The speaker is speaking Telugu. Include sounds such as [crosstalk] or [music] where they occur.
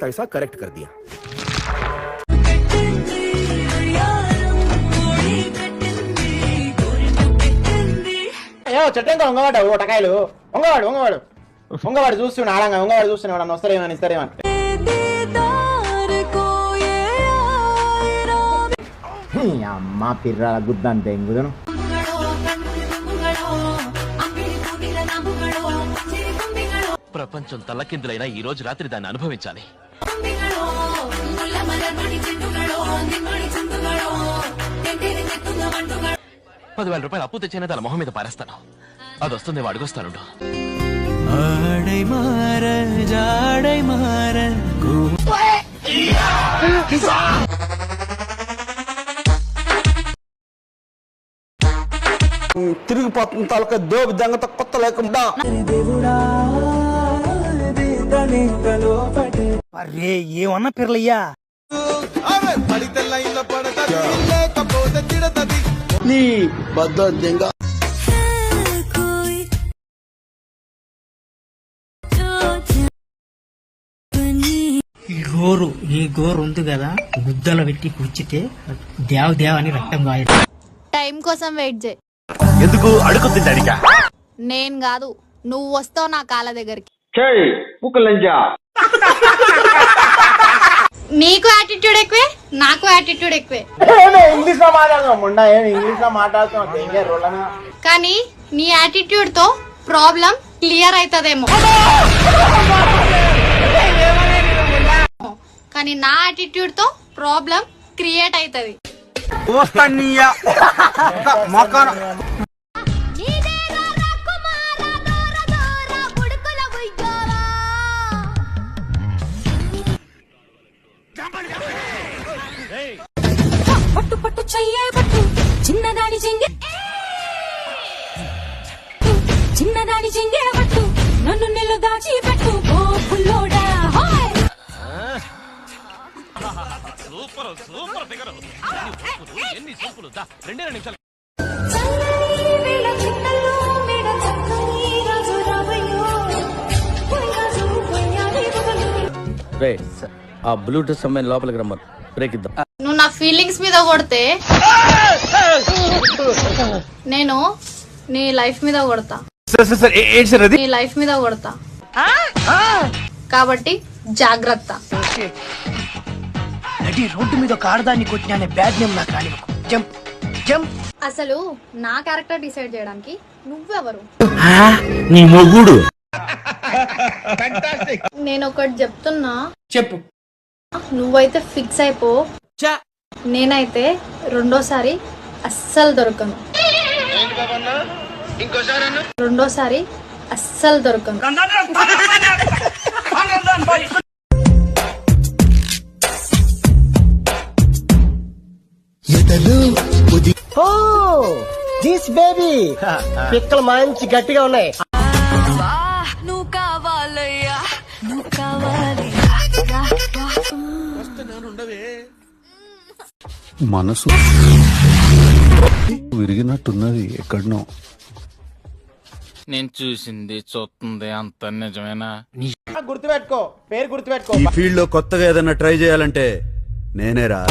पैसा करेक्ट कर दिया ఏ చెట్టంగా ఉంగవాడు ఒకటకాయలు ఉంగవాడు ఉంగవాడు ఉంగవాడు చూస్తున్నాడు ఆడంగా ఉంగవాడు చూస్తున్నాడు నన్ను వస్తారేమని ఇస్తారేమని కానీ అమ్మ పిర్రాల గుద్దంత ఎంగుదను ప్రపంచం తల్లకిందులైనా ఈ రోజు రాత్రి దాన్ని అనుభవించాలి. పదివేల రూపాయలు అప్పు తెచ్చిన తన మొహం మీద పారేస్తాను. అది వస్తుంది వాడికొస్తాను మార జాడై మార తిరిగిపోతుంది తలక దోబి దెంగత కొత్త లేకుండా. అరే ఏమన్నా పిర్లయ్యా? నీ బద్ద దెంగ. ఈ గోరు ఈ గోరు ఉంది కదా గుద్దల పెట్టి కూర్చితే దేవ దేవ అని రక్తం కాయదు టైం కోసం వెయిట్ చేయి. ఎందుకు అడుగుతుంది అడిగా నేను కాదు నువ్వు వస్తావు నా కాళ్ళ దగ్గరికి. నీకు యాటిట్యూడ్ ఎక్కువే నాకు యాటిట్యూడ్ ఎక్కువే. ఇంగ్లీష్లో మాట్లాడుతున్నాం ముండా ఏమి ఇంగ్లీష్లో మాట్లాడుతున్నాం కానీ నీ యాటిట్యూడ్తో ప్రాబ్లం క్లియర్ అవుతుందేమో కానీ నా యాటిట్యూడ్తో ప్రాబ్లం క్రియేట్ అవుతుంది పట్టు పట్టు చెయ్యే పట్టు. చిన్నదాని చెంగే చిన్నదాని చెంగే పట్టు. నన్ను నిల్లు దాచి పెట్టు ఓ పుల్లోడా. హాయ్. Super super. ఎన్ని సూపులు దా, రెండే రెండు నిమిషాలు. ఆ బ్లూటూత్ అమ్మాయిని లోపలికి రమ్మను. బ్రేక్ ఇద్దాం నువ్వు నా ఫీలింగ్స్ మీద కొడితే నేను నీ లైఫ్ మీద కొడతా. నీ లైఫ్ మీద కొడతా. కాబట్టి జాగ్రత్త. నడి రోడ్డు మీద ఒక ఆడదాన్ని కొట్టినా బ్యాడ్ నేమ్ నాకు రాని జంప్ జంప్ అసలు నా క్యారెక్టర్ డిసైడ్ చేయడానికి నువ్వెవరు? నీ మొగుడు. నేను ఒకటి చెప్తున్నా. చెప్పు. నువ్వైతే ఫిక్స్ అయిపో. నేనైతే రెండోసారి అస్సలు దొరకను. రెండోసారి అస్సలు దొరకను. This baby. [laughs] పిక్కలు మంచి గట్టిగా ఉన్నాయి. నువ్వు కావాలయ్యా. నువ్వు కావాలి మనసు విరిగినట్టున్నది ఎక్కడనో. నేను చూసింది చూస్తుంది అంత నిజమేనా? గుర్తుపెట్టుకో పేరు గుర్తుపెట్టుకో. ఈ ఫీల్డ్లో కొత్తగా ఏదైనా ట్రై చేయాలంటే నేనేరా.